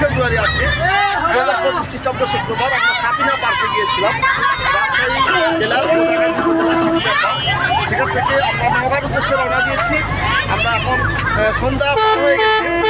ফেব্রুয়ারি আসছে হ্যাঁ, হ্যাঁ। দু হাজার পঁচিশ খ্রিস্টাব্দ শুক্রবার আমরা সাপিনা পার্কে গিয়েছিলাম। হ্যাঁ, রাজশাহী থেকে আমরা নওগাঁর উদ্দেশ্যে রওনা দিয়েছি। আমরা এখন সন্ধ্যা হয়ে গেছে।